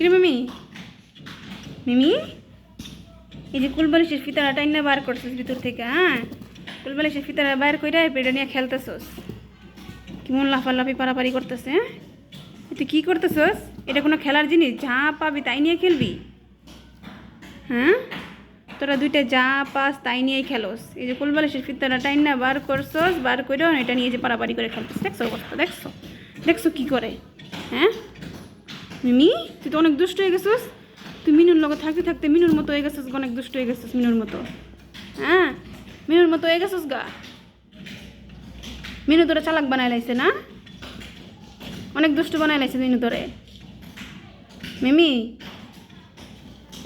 কিরে মিমি? মিমি? এই যে কুলবালিশের ফিতারা টাইনা বার করছিস ভিতর থেকে হ্যাঁ? কুলবালিশের ফিতারা বার কইরা পেটা নিয়ে খেলতেছস। কেমন লাফালাফি পারাপারি করতেছে হ্যাঁ? তুই কী করতেছস? এটা কোনো খেলার জিনিস? যা পাবি তাই নিয়ে খেলবি? হ্যাঁ? তোরা দুইটা যা পাস তাই নিয়েই খেলোস। এই যে কুলবালিশের ফিতারা টাইনা বার করছস, বার কইরাও এটা নিয়ে যে পারাপারি করে খেলতেছ। দেখছ দেখছ? দেখছ কি করে হ্যাঁ? মিমি, তুই তো অনেক দুষ্ট হয়ে গেছিস। তুই মিনুর লগে থাকতে থাকতে মিনুর মতো হয়ে গেছিস, অনেক দুষ্ট হয়ে গেছিস মিনুর মতো। হ্যাঁ? মিনুর মতো হয়ে গেছিস গা? মিনু তোরা চালাক বানাই লাইছে না? অনেক দুষ্ট বানাই লাইছে মিনু তোরে। মিমি,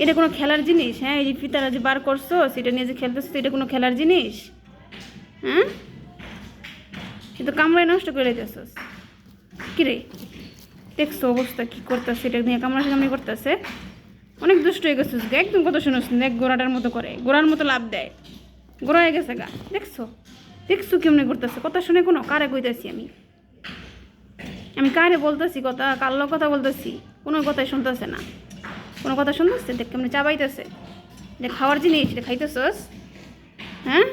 এটা কোনো খেলার জিনিস? হ্যাঁ এই যে ফিতারা যে বার করছ, সেটা নিয়ে যে খেলতেছো এটা কোনো খেলার জিনিস? হ্যাঁ? সে তো কামড়ায় নষ্ট করে দিয়েছস। কিরে দেখছ অবস্থা, কি করতেছে, এটা নিয়ে কামড়া কামড়ি করতেছে। অনেক দুষ্ট হয়ে গেছিস একদম কথা শুনোস দেখ গোড়াটার মতো করে, গোড়ার মতো লাভ দেয়। গোড়া হয়ে গেছে গা, দেখছ? দেখছ কেমনে করতেছে, কথা শুনে কোনো কারে কইতাছি আমি। আমি কারে বলতেছি কথা কাল্লো কথা বলতেছি, কোনো কথাই শুনতেছে না। কোনো কথা শুনতেছে? দেখ কেমনি চাবাইতেছে। এটা খাওয়ার জিনিস, এটা খাইতেছস? হ্যাঁ?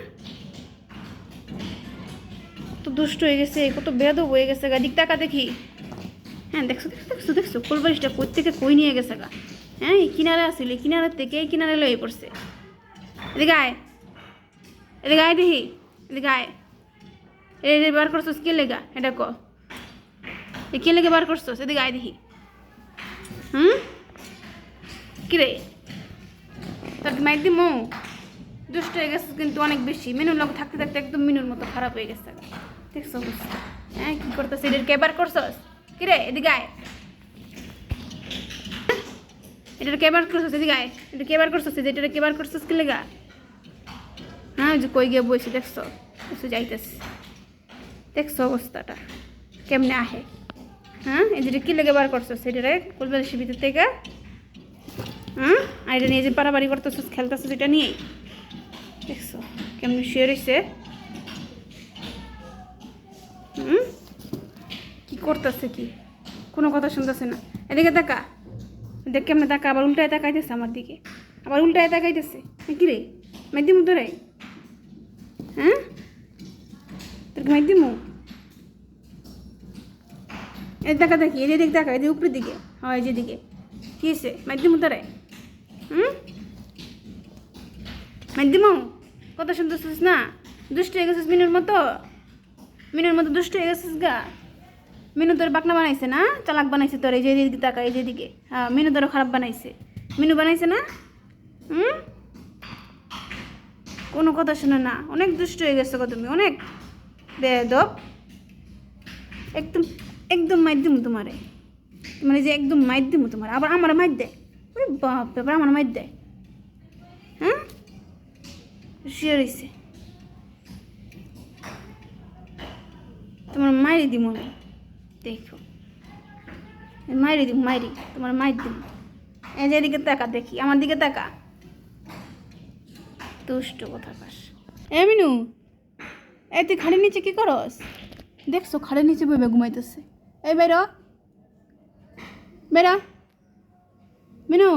কত দুষ্ট হয়ে গেছে, কত বেদব হয়ে গেছে গা, দিক টাকা দেখি। হ্যাঁ দেখছ দেখছ দেখছ দেখছ কোলবালিশটা কই থেকে কই নিয়ে গেছে গা? হ্যাঁ এই কিনারে আসিল এই কিনারের থেকে এই কিনারে লয়ে পড়ছে। এদিকে আয়। এদিকে আয় দেখি। এদিকে আয়। এই যে বার করছোস, কে লেগা? এটা ক। এ কে লেগে বার করছোস? এদিকে আয় দেখি। হুম? কিরে তোর মাইক দিমু? দুষ্ট হয়ে গেছে কিন্তু অনেক বেশি। মেনুর লোক থাকতে থাকতে একদম মিনুর মতো খারাপ হয়ে গেছে দেখছ হ্যাঁ কি করতেছে? এটার কেবার করছস? কিরে, এদিকে আয়। এটার কেবার করছস? এদিকে আয়। এটা কেবার করছস? এটার কেবার করছস কি লেগা? হ্যাঁ যে কই গিয়ে বসে দেখছ? কিছু যাইতেছে। দেখছ অবস্থাটা? কেমনে আহে? হ্যাঁ যেটা কি লেগে বার করছ সেটারে কুলবেল শিবির থেকে। হ্যাঁ আর এটা নিয়ে যে পারাবাড়ি করতেছো খেলতেছো এটা নিয়েই। দেখছ? কেমনে শুয়ে রয়েছে হুম? কি করতেছে কি? কোনো কথা শুনতেছে না। এদিকে তাকা দেখ কেমনে তাকা আবার উল্টায় তাকাইতেছে আমার দিকে। আবার উল্টায় তাকাইতেছে কি রে? মাইদিমু তোরে? হ্যাঁ? তোর মাইদিমু এই দেখা দেখি। এই দিকে দেখা। যে উপরের দিকে। হয়, এই যেদিকে কি হয়েছে মাধ্যম তোরে? হুম? মাধ্যম কথা শুনতেছিস না? দুষ্ট হয়ে গেছিস মিনুর মতো? মিনুর মতো দুষ্ট হয়ে গেছিস গা? মিনু তোর বাকনা বানাইছে না? চালাক বানাইছে তোর এই যে দিকে তাকা এই যেদিকে হ্যাঁ মিনু তোর খারাপ বানাইছে। মিনু বানাইছে না? হুম? কোনো কথা শুনে না। অনেক দুষ্ট হয়ে গেছো গো তুমি অনেক। বেদব একদম একদম দিমু তোমারে। মানে যে একদম দিমু তোমার। আবার আমার মাইর দেয় ওরে বাপ রে বাপ, আমার মাইর দেয় হ্যাঁ শুয়ে রয়েছে তোমার মাইরি দিমু আমি। দেখো। মাইরি দিব মাইরি, তোমার মাইর দিব এই যে এদিকে তাকা, দেখি, আমার দিকে তাকা। দুষ্ট কথা পাস এ মিনু এই তুই খাড়ির নিচে কী করস? দেখছ, খাড়ের নিচে বইবে ঘুমাইতেছে। এই বেরো। বেরো। মিনু